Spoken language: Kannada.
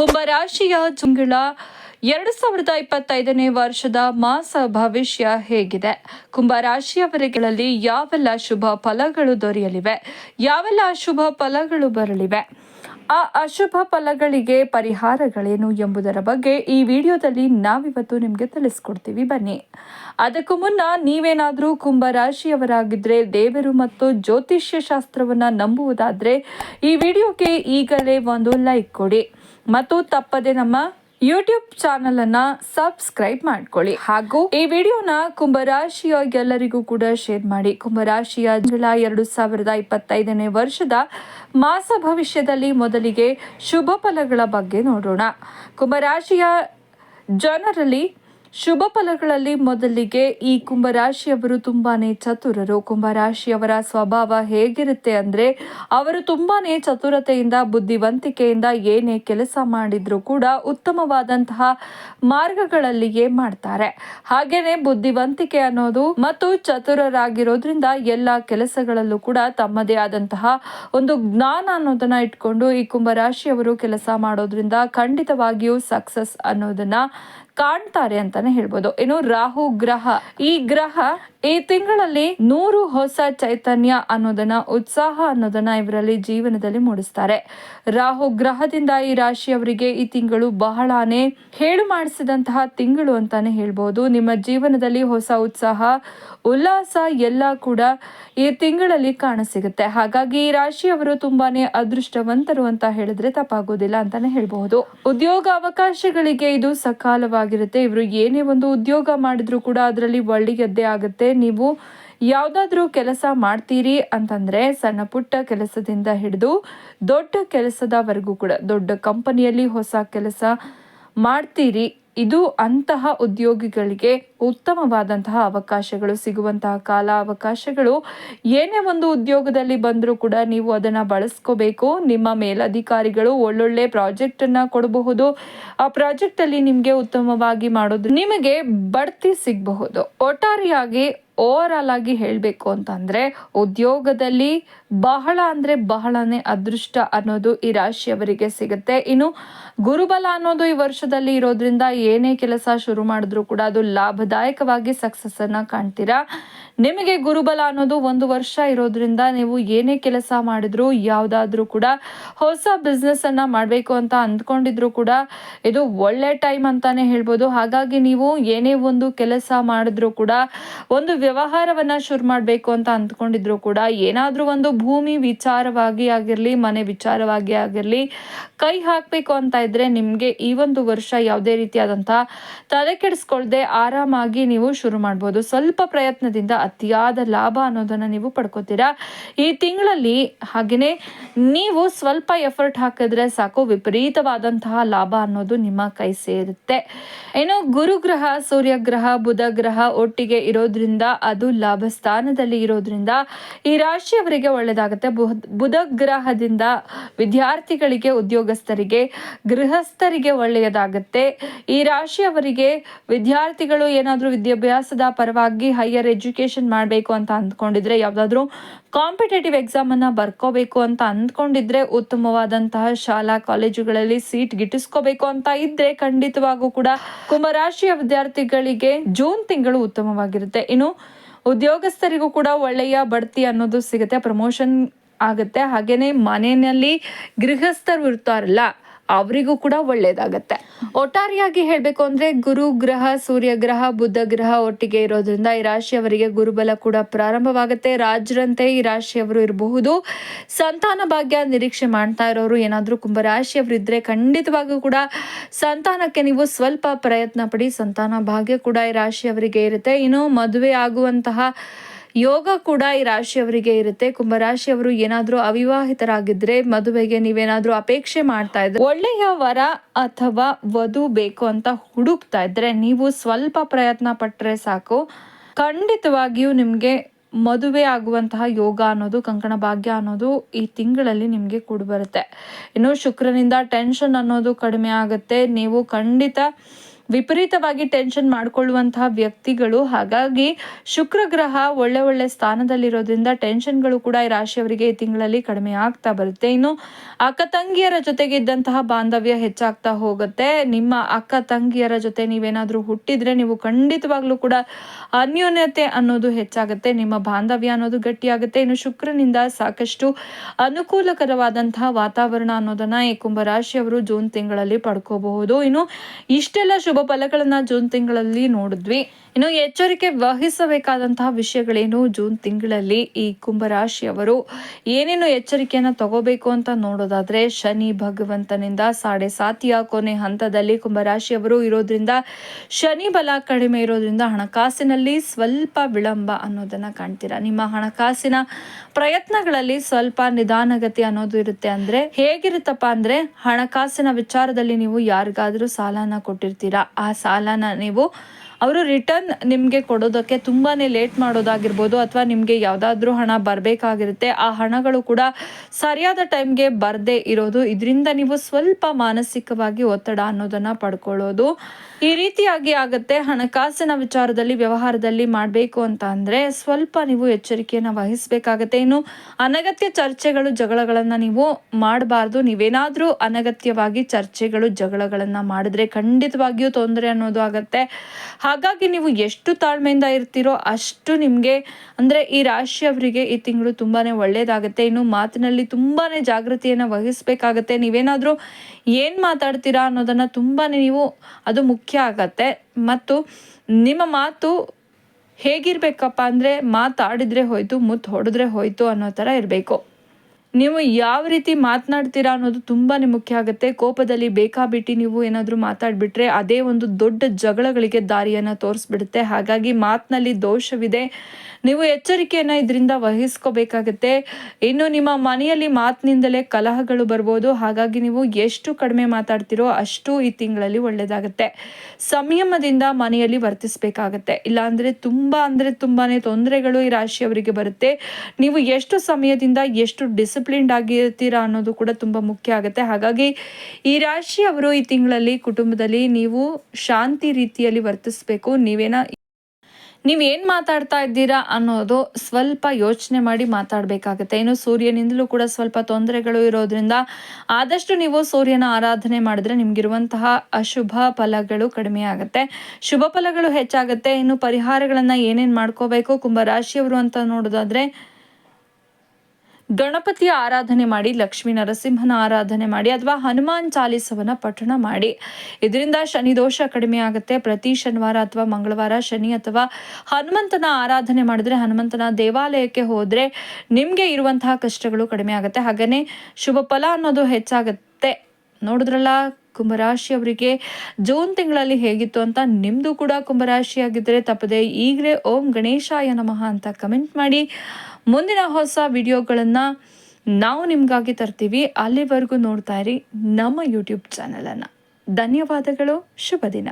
ಕುಂಭರಾಶಿಯ ತಿಂಗಳ ಎರಡು ಸಾವಿರದ ಇಪ್ಪತ್ತೈದನೇ ವರ್ಷದ ಮಾಸ ಭವಿಷ್ಯ ಹೇಗಿದೆ. ಕುಂಭರಾಶಿಯವರಿಗಳಲ್ಲಿ ಯಾವೆಲ್ಲ ಶುಭ ಫಲಗಳು ದೊರೆಯಲಿವೆ? ಯಾವೆಲ್ಲ ಅಶುಭ ಫಲಗಳು ಬರಲಿವೆ? ಆ ಅಶುಭ ಫಲಗಳಿಗೆ ಪರಿಹಾರಗಳೇನು ಎಂಬುದರ ಬಗ್ಗೆ ಈ ವಿಡಿಯೋದಲ್ಲಿ ನಾವಿವತ್ತು ನಿಮಗೆ ತಿಳಿಸ್ಕೊಡ್ತೀವಿ. ಬನ್ನಿ. ಅದಕ್ಕೂ ಮುನ್ನ ನೀವೇನಾದರೂ ಕುಂಭ ರಾಶಿಯವರಾಗಿದ್ದರೆ ದೇವರು ಮತ್ತು ಜ್ಯೋತಿಷ್ಯ ಶಾಸ್ತ್ರವನ್ನು ನಂಬುವುದಾದರೆ, ಈ ವಿಡಿಯೋಗೆ ಈಗಲೇ ಒಂದು ಲೈಕ್ ಕೊಡಿ. ಮತ್ತು ತಪ್ಪದೆ ನಮ್ಮ ಯೂಟ್ಯೂಬ್ ಚಾನಲ್ ಅನ್ನ ಸಬ್ಸ್ಕ್ರೈಬ್ ಮಾಡ್ಕೊಳ್ಳಿ. ಹಾಗೂ ಈ ವಿಡಿಯೋನ ಕುಂಭರಾಶಿಯ ಎಲ್ಲರಿಗೂ ಕೂಡ ಶೇರ್ ಮಾಡಿ. ಕುಂಭರಾಶಿಯ ಜುಲೈ ಎರಡು ಸಾವಿರದ ಇಪ್ಪತ್ತೈದನೇ ವರ್ಷದ ಮಾಸ ಭವಿಷ್ಯದಲ್ಲಿ ಮೊದಲಿಗೆ ಶುಭ ಫಲಗಳ ಬಗ್ಗೆ ನೋಡೋಣ. ಕುಂಭರಾಶಿಯ ಜನರಲ್ಲಿ ಶುಭ ಫಲಗಳಲ್ಲಿ ಮೊದಲಿಗೆ ಈ ಕುಂಭರಾಶಿಯವರು ತುಂಬಾನೇ ಚತುರರು. ಕುಂಭರಾಶಿಯವರ ಸ್ವಭಾವ ಹೇಗಿರುತ್ತೆ ಅಂದ್ರೆ ಅವರು ತುಂಬಾನೇ ಚತುರತೆಯಿಂದ, ಬುದ್ಧಿವಂತಿಕೆಯಿಂದ ಏನೇ ಕೆಲಸ ಮಾಡಿದರೂ ಕೂಡ ಉತ್ತಮವಾದಂತಹ ಮಾರ್ಗಗಳಲ್ಲಿಯೇ ಮಾಡ್ತಾರೆ. ಹಾಗೇನೆ ಬುದ್ಧಿವಂತಿಕೆ ಅನ್ನೋದು ಮತ್ತು ಚತುರರಾಗಿರೋದ್ರಿಂದ ಎಲ್ಲ ಕೆಲಸಗಳಲ್ಲೂ ಕೂಡ ತಮ್ಮದೇ ಆದಂತಹ ಒಂದು ಜ್ಞಾನ ಅನ್ನೋದನ್ನ ಇಟ್ಕೊಂಡು ಈ ಕುಂಭರಾಶಿಯವರು ಕೆಲಸ ಮಾಡೋದ್ರಿಂದ ಖಂಡಿತವಾಗಿಯೂ ಸಕ್ಸಸ್ ಅನ್ನೋದನ್ನ ಕಾಣ್ತಾರೆ ಅಂತಾನೆ ಹೇಳ್ಬೋದು. ಏನು ರಾಹು ಗ್ರಹ. ಈ ಗ್ರಹ ಈ ತಿಂಗಳಲ್ಲಿ ನೂರು ಹೊಸ ಚೈತನ್ಯ ಅನ್ನೋದನ್ನ, ಉತ್ಸಾಹ ಅನ್ನೋದನ್ನ ಇವರಲ್ಲಿ ಜೀವನದಲ್ಲಿ ಮೂಡಿಸ್ತಾರೆ. ರಾಹು ಗ್ರಹದಿಂದ ಈ ರಾಶಿಯವರಿಗೆ ಈ ತಿಂಗಳು ಬಹಳಾನೇ ಹೇಳು ಮಾಡಿಸಿದಂತಹ ತಿಂಗಳು ಅಂತಾನೆ ಹೇಳ್ಬೋದು. ನಿಮ್ಮ ಜೀವನದಲ್ಲಿ ಹೊಸ ಉತ್ಸಾಹ, ಉಲ್ಲಾಸ ಎಲ್ಲ ಕೂಡ ಈ ತಿಂಗಳಲ್ಲಿ ಕಾಣಸಿಗುತ್ತೆ ಹಾಗಾಗಿ ಈ ರಾಶಿಯವರು ತುಂಬಾನೇ ಅದೃಷ್ಟವಂತರು ಅಂತ ಹೇಳಿದ್ರೆ ತಪ್ಪಾಗೋದಿಲ್ಲ ಅಂತಾನೆ ಹೇಳ್ಬಹುದು. ಉದ್ಯೋಗ ಅವಕಾಶಗಳಿಗೆ ಇದು ಸಕಾಲವಾಗಿರುತ್ತೆ ಇವರು ಏನೇ ಒಂದು ಉದ್ಯೋಗ ಮಾಡಿದ್ರು ಕೂಡ ಅದರಲ್ಲಿ ಒಳ್ಳೆಯದ್ದೇ ಆಗುತ್ತೆ. ನೀವು ಯಾವುದಾದ್ರೂ ಕೆಲಸ ಮಾಡ್ತೀರಿ ಅಂತಂದ್ರೆ ಸಣ್ಣ ಪುಟ್ಟ ಕೆಲಸದಿಂದ ಹಿಡಿದು ದೊಡ್ಡ ಕೆಲಸದವರೆಗೂ ಕೂಡ, ದೊಡ್ಡ ಕಂಪನಿಯಲ್ಲಿ ಹೊಸ ಕೆಲಸ ಮಾಡ್ತೀರಿ. ಇದು ಅಂತಹ ಉದ್ಯೋಗಿಗಳಿಗೆ ಉತ್ತಮವಾದಂತಹ ಅವಕಾಶಗಳು, ಸಿಗುವಂತಹ ಕಾಲ ಅವಕಾಶಗಳು ಏನೇ ಒಂದು ಉದ್ಯೋಗದಲ್ಲಿ ಬಂದರೂ ಕೂಡ ನೀವು ಅದನ್ನ ಬಳಸ್ಕೋಬೇಕು. ನಿಮ್ಮ ಮೇಲಧಿಕಾರಿಗಳು ಒಳ್ಳೊಳ್ಳೆ ಪ್ರಾಜೆಕ್ಟ್ ಅನ್ನ ಕೊಡಬಹುದು. ಆ ಪ್ರಾಜೆಕ್ಟ್ ಅಲ್ಲಿ ನಿಮ್ಗೆ ಉತ್ತಮವಾಗಿ ಮಾಡೋದು ನಿಮಗೆ ಬಡ್ತಿ ಸಿಗಬಹುದು. ಒಟ್ಟಾರೆಯಾಗಿ ಓವರ್ ಆಲ್ ಆಗಿ ಹೇಳಬೇಕು ಅಂತಂದರೆ ಉದ್ಯೋಗದಲ್ಲಿ ಬಹಳ ಅಂದರೆ ಬಹಳನೇ ಅದೃಷ್ಟ ಅನ್ನೋದು ಈ ರಾಶಿಯವರಿಗೆ ಸಿಗುತ್ತೆ. ಇನ್ನು ಗುರುಬಲ ಅನ್ನೋದು ಈ ವರ್ಷದಲ್ಲಿ ಇರೋದ್ರಿಂದ ಏನೇ ಕೆಲಸ ಶುರು ಮಾಡಿದ್ರು ಕೂಡ ಅದು ಲಾಭದಾಯಕವಾಗಿ ಸಕ್ಸಸ್ಸನ್ನು ಕಾಣ್ತೀರಾ? ನಿಮಗೆ ಗುರುಬಲ ಅನ್ನೋದು ಒಂದು ವರ್ಷ ಇರೋದ್ರಿಂದ ನೀವು ಏನೇ ಕೆಲಸ ಮಾಡಿದ್ರು ಯಾವುದಾದ್ರೂ ಕೂಡ ಹೊಸ ಬಿಸ್ನೆಸ್ ಅನ್ನ ಮಾಡಬೇಕು ಅಂತ ಅಂದ್ಕೊಂಡಿದ್ರು ಕೂಡ ಇದು ಒಳ್ಳೆ ಟೈಮ್ ಅಂತಾನೆ ಹೇಳ್ಬೋದು. ಹಾಗಾಗಿ ನೀವು ಏನೇ ಒಂದು ಕೆಲಸ ಮಾಡಿದ್ರು ಕೂಡ ಒಂದು ವ್ಯವಹಾರವನ್ನ ಶುರು ಮಾಡಬೇಕು ಅಂತ ಅಂದ್ಕೊಂಡಿದ್ರು ಕೂಡ ಏನಾದ್ರೂ ಒಂದು ಭೂಮಿ ವಿಚಾರವಾಗಿ ಆಗಿರ್ಲಿ, ಮನೆ ವಿಚಾರವಾಗಿ ಆಗಿರ್ಲಿ, ಕೈ ಹಾಕಬೇಕು ಅಂತ ಇದ್ರೆ ನಿಮ್ಗೆ ಈ ಒಂದು ವರ್ಷ ಯಾವುದೇ ರೀತಿಯಾದಂತಹ ತಲೆ ಕೆಡಿಸ್ಕೊಳ್ದೆ ಆರಾಮಾಗಿ ನೀವು ಶುರು ಮಾಡ್ಬೋದು. ಸ್ವಲ್ಪ ಪ್ರಯತ್ನದಿಂದ ಅತಿಯಾದ ಲಾಭ ಅನ್ನೋದನ್ನ ನೀವು ಪಡ್ಕೋತೀರಾ? ಈ ತಿಂಗಳಲ್ಲಿ ಹಾಗೆಯೇ ನೀವು ಸ್ವಲ್ಪ ಎಫರ್ಟ್ ಹಾಕಿದ್ರೆ ಸಾಕು, ವಿಪರೀತವಾದಂತಹ ಲಾಭ ಅನ್ನೋದು ನಿಮ್ಮ ಕೈ ಸೇರುತ್ತೆ. ಇನ್ನು ಗುರುಗ್ರಹ ಸೂರ್ಯಗ್ರಹ ಬುಧ ಗ್ರಹ ಒಟ್ಟಿಗೆ ಇರೋದ್ರಿಂದ, ಅದು ಲಾಭ ಸ್ಥಾನದಲ್ಲಿ ಇರೋದ್ರಿಂದ ಈ ರಾಶಿಯವರಿಗೆ ಒಳ್ಳೆಯದಾಗುತ್ತೆ ಬುಧ ಗ್ರಹದಿಂದ ವಿದ್ಯಾರ್ಥಿಗಳಿಗೆ, ಉದ್ಯೋಗಸ್ಥರಿಗೆ, ಗೃಹಸ್ಥರಿಗೆ ಒಳ್ಳೆಯದಾಗುತ್ತೆ. ಈ ರಾಶಿಯವರಿಗೆ ವಿದ್ಯಾರ್ಥಿಗಳು ಏನಾದರೂ ವಿದ್ಯಾಭ್ಯಾಸದ ಪರವಾಗಿ ಹೈಯರ್ ಎಜುಕೇಶನ್ ಮಾಡಬೇಕು ಅಂತ ಅಂದ್ಕೊಂಡಿದ್ರೆ ಯಾವುದಾದ್ರೂ ಕಾಂಪಿಟೇಟಿವ್ ಎಕ್ಸಾಮ್ ಅನ್ನ ಬರ್ಕೋಬೇಕು ಅಂತ ಅಂದ್ಕೊಂಡಿದ್ರೆ ಉತ್ತಮವಾದಂತಹ ಶಾಲಾ ಕಾಲೇಜುಗಳಲ್ಲಿ ಸೀಟ್ ಗಿಟ್ಟಿಸ್ಕೋಬೇಕು ಅಂತ ಇದ್ರೆ ಖಂಡಿತವಾಗೂ ಕೂಡ ಕುಂಭರಾಶಿಯ ವಿದ್ಯಾರ್ಥಿಗಳಿಗೆ ಜೂನ್ ತಿಂಗಳು ಉತ್ತಮವಾಗಿರುತ್ತೆ. ಇನ್ನು ಉದ್ಯೋಗಸ್ಥರಿಗೂ ಕೂಡ ಒಳ್ಳೆಯ ಬಡ್ತಿ ಅನ್ನೋದು ಸಿಗುತ್ತೆ ಪ್ರಮೋಷನ್ ಆಗುತ್ತೆ. ಹಾಗೇನೆ ಮನೆಯಲ್ಲಿ ಗೃಹಸ್ಥರು ಇರ್ತಾರಲ್ಲ ಅವರಿಗೂ ಕೂಡ ಒಳ್ಳೇದಾಗತ್ತೆ. ಒಟ್ಟಾರೆಯಾಗಿ ಹೇಳಬೇಕು ಅಂದ್ರೆ ಗುರು ಗ್ರಹ, ಸೂರ್ಯ ಗ್ರಹ ಬುದ್ಧ ಗ್ರಹ ಒಟ್ಟಿಗೆ ಇರೋದ್ರಿಂದ ಈ ರಾಶಿಯವರಿಗೆ ಗುರುಬಲ ಕೂಡ ಪ್ರಾರಂಭವಾಗುತ್ತೆ. ರಾಜರಂತೆ ಈ ರಾಶಿಯವರು ಇರಬಹುದು. ಸಂತಾನ ಭಾಗ್ಯ ನಿರೀಕ್ಷೆ ಮಾಡ್ತಾ ಇರೋರು ಏನಾದರೂ ಕುಂಭರಾಶಿಯವರು ಇದ್ರೆ ಖಂಡಿತವಾಗಿಯೂ ಕೂಡ ಸಂತಾನಕ್ಕೆ ನೀವು ಸ್ವಲ್ಪ ಪ್ರಯತ್ನ ಪಡಿ, ಸಂತಾನ ಭಾಗ್ಯ ಕೂಡ ಈ ರಾಶಿಯವರಿಗೆ ಇರುತ್ತೆ. ಇನ್ನು ಮದುವೆ ಆಗುವಂತಹ ಯೋಗ ಕೂಡ ಈ ರಾಶಿಯವರಿಗೆ ಇರುತ್ತೆ. ಕುಂಭರಾಶಿಯವರು ಏನಾದರೂ ಅವಿವಾಹಿತರಾಗಿದ್ರೆ ಮದುವೆಗೆ ನೀವೇನಾದ್ರೂ ಅಪೇಕ್ಷೆ ಮಾಡ್ತಾ ಇದ್ರೆ ಒಳ್ಳೆಯ ವರ ಅಥವಾ ವಧು ಬೇಕು ಅಂತ ಹುಡುಕ್ತಾ ಇದ್ರೆ ನೀವು ಸ್ವಲ್ಪ ಪ್ರಯತ್ನ ಪಟ್ಟರೆ ಸಾಕು. ಖಂಡಿತವಾಗಿಯೂ ನಿಮಗೆ ಮದುವೆ ಆಗುವಂತಹ ಯೋಗ ಅನ್ನೋದು, ಕಂಕಣ ಭಾಗ್ಯ ಅನ್ನೋದು ಈ ತಿಂಗಳಲ್ಲಿ ನಿಮಗೆ ಕೂಡಿ ಬರುತ್ತೆ ಇನ್ನು ಶುಕ್ರನಿಂದ ಟೆನ್ಷನ್ ಅನ್ನೋದು ಕಡಿಮೆ ಆಗುತ್ತೆ. ನೀವು ಖಂಡಿತ ವಿಪರೀತವಾಗಿ ಟೆನ್ಷನ್ ಮಾಡ್ಕೊಳ್ಳುವಂತಹ ವ್ಯಕ್ತಿಗಳು. ಹಾಗಾಗಿ ಶುಕ್ರ ಗ್ರಹ ಒಳ್ಳೆ ಒಳ್ಳೆ ಸ್ಥಾನದಲ್ಲಿರೋದ್ರಿಂದ ಟೆನ್ಷನ್ಗಳು ಕೂಡ ಈ ರಾಶಿಯವರಿಗೆ ಈ ತಿಂಗಳಲ್ಲಿ ಕಡಿಮೆ ಆಗ್ತಾ ಬರುತ್ತೆ. ಇನ್ನು ಅಕ್ಕ ತಂಗಿಯರ ಜೊತೆಗೆ ಇದ್ದಂತಹ ಬಾಂಧವ್ಯ ಹೆಚ್ಚಾಗ್ತಾ ಹೋಗುತ್ತೆ. ನಿಮ್ಮ ಅಕ್ಕ ತಂಗಿಯರ ಜೊತೆ ನೀವೇನಾದ್ರೂ ಹುಟ್ಟಿದ್ರೆ ನೀವು ಖಂಡಿತವಾಗ್ಲೂ ಕೂಡ ಅನ್ಯೋನ್ಯತೆ ಅನ್ನೋದು ಹೆಚ್ಚಾಗುತ್ತೆ. ನಿಮ್ಮ ಬಾಂಧವ್ಯ ಅನ್ನೋದು ಗಟ್ಟಿಯಾಗುತ್ತೆ. ಇನ್ನು ಶುಕ್ರನಿಂದ ಸಾಕಷ್ಟು ಅನುಕೂಲಕರವಾದಂತಹ ವಾತಾವರಣ ಅನ್ನೋದನ್ನ ಈ ಕುಂಭರಾಶಿಯವರು ಜೂನ್ ತಿಂಗಳಲ್ಲಿ ಪಡ್ಕೋಬಹುದು. ಇನ್ನು ಇಷ್ಟೆಲ್ಲ ಶುಭ ಫಲಗಳನ್ನ ಜೂನ್ ತಿಂಗಳಲ್ಲಿ ನೋಡಿದ್ವಿ. ಇನ್ನು ಎಚ್ಚರಿಕೆ ವಹಿಸಬೇಕಾದಂತಹ ವಿಷಯಗಳೇನು ಜೂನ್ ತಿಂಗಳಲ್ಲಿ ಈ ಕುಂಭರಾಶಿಯವರು? ಏನೇನು ಎಚ್ಚರಿಕೆಯನ್ನು ತಗೋಬೇಕು ಅಂತ ನೋಡೋದಾದ್ರೆ ಶನಿ ಭಗವಂತನಿಂದ ಸಾಡೆ ಸಾತಿಯ ಕೊನೆ ಹಂತದಲ್ಲಿ ಕುಂಭರಾಶಿಯವರು ಇರೋದ್ರಿಂದ ಶನಿ ಬಲ ಕಡಿಮೆ ಇರೋದ್ರಿಂದ ಹಣಕಾಸಿನಲ್ಲಿ ಸ್ವಲ್ಪ ವಿಳಂಬ ಅನ್ನೋದನ್ನ ಕಾಣ್ತೀರಾ? ನಿಮ್ಮ ಹಣಕಾಸಿನ ಪ್ರಯತ್ನಗಳಲ್ಲಿ ಸ್ವಲ್ಪ ನಿಧಾನಗತಿ ಅನ್ನೋದು ಇರುತ್ತೆ ಅಂದ್ರೆ ಹೇಗಿರುತ್ತಪ್ಪ ಅಂದ್ರೆ ಹಣಕಾಸಿನ ವಿಚಾರದಲ್ಲಿ ನೀವು ಯಾರಿಗಾದ್ರೂ ಸಾಲನ ಕೊಟ್ಟಿರ್ತೀರಾ? ಆ ಸಾಲನ ನೀವು ಅವರು ರಿಟರ್ನ್ ನಿಮಗೆ ಕೊಡೋದಕ್ಕೆ ತುಂಬಾ ಲೇಟ್ ಮಾಡೋದಾಗಿರ್ಬೋದು ಅಥವಾ ನಿಮಗೆ ಯಾವುದಾದ್ರೂ ಹಣ ಬರಬೇಕಾಗಿರುತ್ತೆ, ಆ ಹಣಗಳು ಕೂಡ ಸರಿಯಾದ ಟೈಮ್ಗೆ ಬರದೇ ಇರೋದು. ಇದರಿಂದ ನೀವು ಸ್ವಲ್ಪ ಮಾನಸಿಕವಾಗಿ ಒತ್ತಡ ಅನ್ನೋದನ್ನು ಪಡ್ಕೊಳ್ಳೋದು. ಈ ರೀತಿಯಾಗಿ ಆಗುತ್ತೆ. ಹಣಕಾಸಿನ ವಿಚಾರದಲ್ಲಿ, ವ್ಯವಹಾರದಲ್ಲಿ ಮಾಡಬೇಕು ಅಂತ ಅಂದರೆ ಸ್ವಲ್ಪ ನೀವು ಎಚ್ಚರಿಕೆಯನ್ನು ವಹಿಸಬೇಕಾಗತ್ತೆ. ಇನ್ನು ಅನಗತ್ಯ ಚರ್ಚೆಗಳು, ಜಗಳಗಳನ್ನು ನೀವು ಮಾಡಬಾರ್ದು. ನೀವೇನಾದರೂ ಅನಗತ್ಯವಾಗಿ ಚರ್ಚೆಗಳು, ಜಗಳಗಳನ್ನು ಮಾಡಿದ್ರೆ ಖಂಡಿತವಾಗಿಯೂ ತೊಂದರೆ ಅನ್ನೋದು ಆಗತ್ತೆ. ಹಾಗಾಗಿ ನೀವು ಎಷ್ಟು ತಾಳ್ಮೆಯಿಂದ ಇರ್ತೀರೋ ಅಷ್ಟು ನಿಮಗೆ, ಅಂದರೆ ಈ ರಾಶಿಯವರಿಗೆ ಈ ತಿಂಗಳು ತುಂಬಾ ಒಳ್ಳೆಯದಾಗುತ್ತೆ ಇನ್ನು ಮಾತಿನಲ್ಲಿ ತುಂಬಾ ಜಾಗೃತಿಯನ್ನು ವಹಿಸಬೇಕಾಗತ್ತೆ. ನೀವೇನಾದರೂ ಏನು ಮಾತಾಡ್ತೀರಾ ಅನ್ನೋದನ್ನು ತುಂಬಾ ನೀವು, ಅದು ಮುಖ್ಯ ಆಗತ್ತೆ. ಮತ್ತು ನಿಮ್ಮ ಮಾತು ಹೇಗಿರ್ಬೇಕಪ್ಪ ಅಂದರೆ ಮಾತಾಡಿದ್ರೆ ಹೋಯಿತು ಮುತ್ತು ಹೊಡೆದ್ರೆ ಹೋಯಿತು ಅನ್ನೋ ಥರ ಇರಬೇಕು. ನೀವು ಯಾವ ರೀತಿ ಮಾತನಾಡ್ತೀರಾ ಅನ್ನೋದು ತುಂಬಾ ಮುಖ್ಯ ಆಗುತ್ತೆ. ಕೋಪದಲ್ಲಿ ಬೇಕಾಬಿಟ್ಟಿ ನೀವು ಏನಾದರೂ ಮಾತಾಡಿಬಿಟ್ರೆ ಅದೇ ಒಂದು ದೊಡ್ಡ ಜಗಳಗಳಿಗೆ ದಾರಿಯನ್ನು ತೋರಿಸ್ಬಿಡುತ್ತೆ. ಹಾಗಾಗಿ ಮಾತಿನಲ್ಲಿ ದೋಷವಿದೆ. ನೀವು ಎಚ್ಚರಿಕೆಯನ್ನು ಇದರಿಂದ ವಹಿಸ್ಕೋಬೇಕಾಗತ್ತೆ. ಇನ್ನು ನಿಮ್ಮ ಮನೆಯಲ್ಲಿ ಮಾತಿನಿಂದಲೇ ಕಲಹಗಳು ಬರ್ಬೋದು. ಹಾಗಾಗಿ ನೀವು ಎಷ್ಟು ಕಡಿಮೆ ಮಾತಾಡ್ತಿರೋ ಅಷ್ಟು ಈ ತಿಂಗಳಲ್ಲಿ ಒಳ್ಳೆಯದಾಗುತ್ತೆ ಸಂಯಮದಿಂದ ಮನೆಯಲ್ಲಿ ವರ್ತಿಸಬೇಕಾಗತ್ತೆ. ಇಲ್ಲಾಂದರೆ ತುಂಬ ಅಂದರೆ ತುಂಬಾ ತೊಂದರೆಗಳು ಈ ರಾಶಿಯವರಿಗೆ ಬರುತ್ತೆ. ನೀವು ಎಷ್ಟು ಸಮಯದಿಂದ ಎಷ್ಟು ಡಿಸಿಪ್ಲಿನ್ಡ್ ಆಗಿರ್ತೀರಾ ಅನ್ನೋದು ಕೂಡ ತುಂಬ ಮುಖ್ಯ ಆಗುತ್ತೆ. ಹಾಗಾಗಿ ಈ ರಾಶಿಯವರು ಈ ತಿಂಗಳಲ್ಲಿ ಕುಟುಂಬದಲ್ಲಿ ನೀವು ಶಾಂತಿ ರೀತಿಯಲ್ಲಿ ವರ್ತಿಸಬೇಕು. ನೀವೇನ ನೀವು ಏನು ಮಾತಾಡ್ತಾ ಇದ್ದೀರಾ ಅನ್ನೋದು ಸ್ವಲ್ಪ ಯೋಚನೆ ಮಾಡಿ ಮಾತಾಡಬೇಕಾಗುತ್ತೆ. ಇನ್ನು ಸೂರ್ಯನಿಂದಲೂ ಕೂಡ ಸ್ವಲ್ಪ ತೊಂದರೆಗಳು ಇರೋದ್ರಿಂದ ಆದಷ್ಟು ನೀವು ಸೂರ್ಯನ ಆರಾಧನೆ ಮಾಡಿದ್ರೆ ನಿಮಗಿರುವಂತಹ ಅಶುಭ ಫಲಗಳು ಕಡಿಮೆ ಆಗುತ್ತೆ. ಶುಭ ಫಲಗಳು ಹೆಚ್ಚಾಗುತ್ತೆ. ಇನ್ನು ಪರಿಹಾರಗಳನ್ನು ಏನೇನು ಮಾಡ್ಕೋಬೇಕು ಕುಂಭರಾಶಿಯವರು ಅಂತ ನೋಡೋದಾದ್ರೆ ಗಣಪತಿಯ ಆರಾಧನೆ ಮಾಡಿ, ಲಕ್ಷ್ಮೀ ನರಸಿಂಹನ ಆರಾಧನೆ ಮಾಡಿ ಅಥವಾ ಹನುಮಾನ್ ಚಾಲಿಸವನ್ನ ಪಠಣ ಮಾಡಿ. ಇದರಿಂದ ಶನಿ ದೋಷ ಕಡಿಮೆ ಆಗುತ್ತೆ. ಪ್ರತಿ ಶನಿವಾರ ಅಥವಾ ಮಂಗಳವಾರ ಶನಿ ಅಥವಾ ಹನುಮಂತನ ಆರಾಧನೆ ಮಾಡಿದ್ರೆ, ಹನುಮಂತನ ದೇವಾಲಯಕ್ಕೆ ಹೋದ್ರೆ ನಿಮಗೆ ಇರುವಂತಹ ಕಷ್ಟಗಳು ಕಡಿಮೆ ಆಗುತ್ತೆ. ಹಾಗೇನೆ ಶುಭ ಫಲ ಅನ್ನೋದು ಹೆಚ್ಚಾಗುತ್ತೆ. ನೋಡಿದ್ರಲ್ಲ ಕುಂಭರಾಶಿಯವರಿಗೆ ಜೂನ್ ತಿಂಗಳಲ್ಲಿ ಹೇಗಿತ್ತು ಅಂತ ನಿಮ್ಮದು ಕೂಡ ಕುಂಭರಾಶಿಯಾಗಿದ್ದರೆ ತಪ್ಪದೆ ಈಗಲೇ ಓಂ ಗಣೇಶಾಯ ನಮಃ ಅಂತ ಕಮೆಂಟ್ ಮಾಡಿ. ಮುಂದಿನ ಹೊಸ ವಿಡಿಯೋಗಳನ್ನು ನಾವು ನಿಮಗಾಗಿ ತರ್ತೀವಿ. ಅಲ್ಲಿವರೆಗೂ ನೋಡ್ತಾ ಇರಿ ನಮ್ಮ ಯೂಟ್ಯೂಬ್ ಚಾನಲನ್ನು ಧನ್ಯವಾದಗಳು. ಶುಭ ದಿನ.